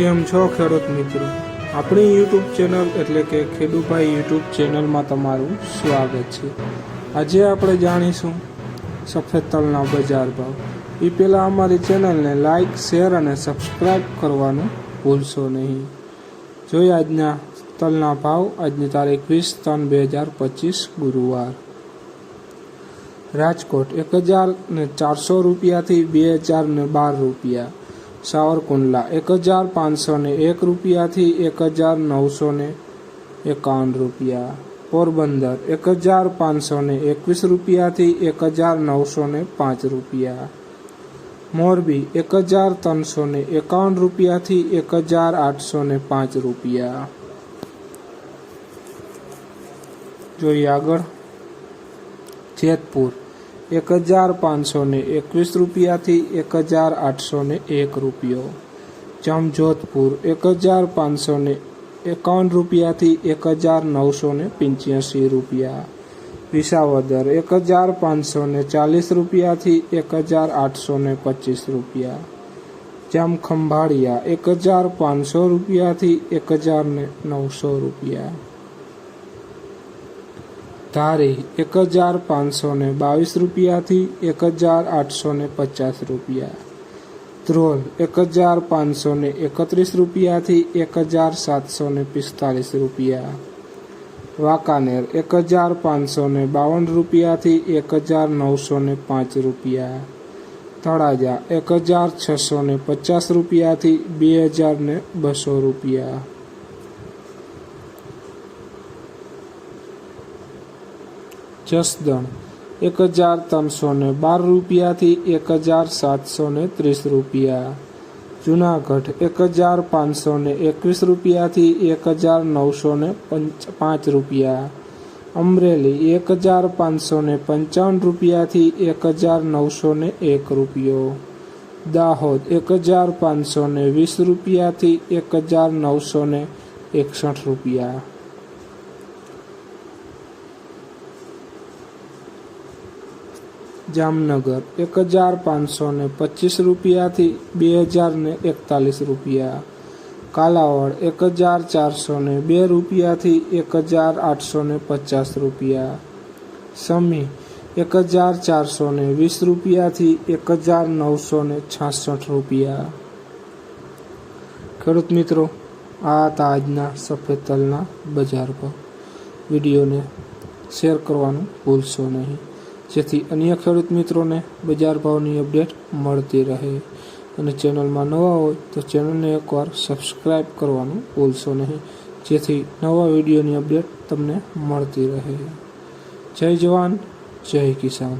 કેમ છો, ખેડૂત મિત્રો? આપણી યુટ્યુબ ચેનલ એટલે કે ખેડૂભાઈ યુટ્યુબ ચેનલમાં તમારું સ્વાગત છે. આજે આપણે જાણીશું સફેદ તલના બજાર ભાવ. એ પહેલાં અમારી ચેનલને લાઈક, શેર અને સબસ્ક્રાઈબ કરવાનું ભૂલશો નહીં. જોઈએ આજના તલના ભાવ, આજની તારીખ વીસ ત્રણ બે હજાર પચીસ ગુરુવાર. રાજકોટ એક હજાર ને ચારસો રૂપિયાથી બે હજાર ને બાર રૂપિયા. સાવરકુંડલા એક હજાર પાંચસો ને એક રૂપિયાથી એક હજાર નવસો ને એકાવન રૂપિયા. પોરબંદર એક હજાર પાંચસો ને એકવીસ રૂપિયાથી એક હજાર નવસો ને પાંચ રૂપિયા. મોરબી એક હજાર ત્રણસો ને એકાવન રૂપિયાથી એક હજાર આઠસો ને પાંચ રૂપિયા. જોઈએ આગળ. જેતપુર એક હજાર પાંચસો એકવીસ રૂપિયાથી એક હજાર આઠસો એક રૂપિયો. જમજોધપુર એક હજાર પાંચસો એકાવન રૂપિયાથી એક હજાર નવસો પંચ્યાસી રૂપિયા. વિસાવદર એક હજાર પાંચસો ચાલીસ રૂપિયાથી એક હજાર આઠસો પચીસ રૂપિયા. જામખંભાળિયા એક હજાર પાંચસો રૂપિયાથી એક હજાર નવસો રૂપિયા. ધારી એક હજાર પાંચસો ને બાવીસ રૂપિયાથી એક હજાર આઠસો ને પચાસ રૂપિયા. ધ્રોલ એક હજાર પાંચસો ને એકત્રીસ રૂપિયાથી એક હજાર સાતસો ને પિસ્તાલીસ રૂપિયા. વાંકાનેર એક હજાર પાંચસો ને બાવન રૂપિયાથી એક હજાર નવસો ને પાંચ રૂપિયા. તળાજા એક હજાર છસો ને પચાસ રૂપિયાથી બે હજાર ને બસો રૂપિયા. જસદણ એક હજાર ત્રણસો ને બાર રૂપિયાથી એક હજાર સાતસો ને ત્રીસ રૂપિયા. જુનાગઢ એક હજાર પાંચસો ને એકવીસ રૂપિયાથી એક હજાર નવસો ને પંચ રૂપિયા. અમરેલી એક હજાર પાંચસો ને પંચાવન રૂપિયાથી એક હજાર નવસો ને એક રૂપિયો. દાહોદ એક હજાર પાંચસો ને વીસ રૂપિયાથી એક હજાર નવસો ને એકસઠ રૂપિયા. જામનગર એક હજાર પાંચસો ને પચીસ રૂપિયાથી બે હજાર ને એકતાલીસ રૂપિયા. કાલાવડ એક હજાર ચારસો ને બે રૂપિયાથી એક હજાર આઠસો ને પચાસ રૂપિયા. સમી એક હજાર ચારસો ને વીસ રૂપિયાથી એક હજાર નવસો ને છાસઠ રૂપિયા. ખેડૂત મિત્રો, આ હતા આજના સફેદ તલના બજાર પર. વિડીયોને શેર કરવાનું ભૂલશો નહીં. જેથી અન્ય ખેડૂત મિત્રોને બજાર ભાવની અપડેટ મળતી રહે. અને ચેનલમાં નવા હોય તો ચેનલને એકવાર સબસ્ક્રાઈબ કરવાનું ભૂલશો નહીં, જેથી નવા વિડીયોની અપડેટ તમને મળતી રહે. જય જવાન, જય કિસાન.